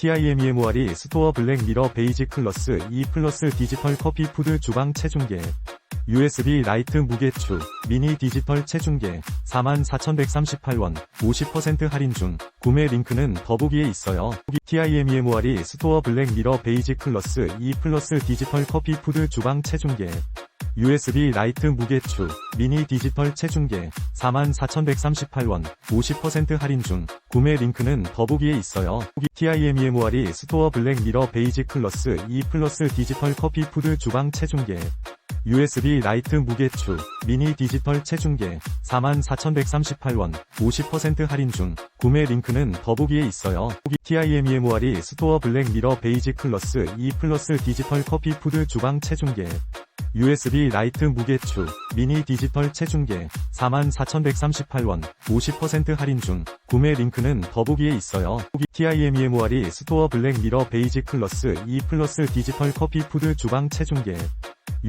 TIMEMOR이 스토어 블랙 미러 베이지 클러스 2 플러스 디지털 커피 푸드 주방 체중계 USB 라이트 무게추 미니 디지털 체중계 44,138원 50% 할인 중 구매 링크는 더보기에 있어요. TIMEMOR이 스토어 블랙 미러 베이지 클러스 2 플러스 디지털 커피 푸드 주방 체중계 USB 라이트 무게추 미니 디지털 체중계 44,138원 50% 할인 중 구매 링크는 더보기에 있어요. TIMEMOR이 스토어 블랙 미러 베이지 클러스 2 플러스 디지털 커피 푸드 주방 체중계 USB 라이트 무게추 미니 디지털 체중계 44,138원 50% 할인 중 구매 링크는 더보기에 있어요. TIMEMOR이 스토어 블랙 미러 베이지 클러스 2 플러스 디지털 커피 푸드 주방 체중계 USB 라이트 무게추 미니 디지털 체중계 44,138원 50% 할인 중 구매 링크는 더보기에 있어요. TIMEMOR이 스토어 블랙 미러 베이지 클러스 2 플러스 디지털 커피 푸드 주방 체중계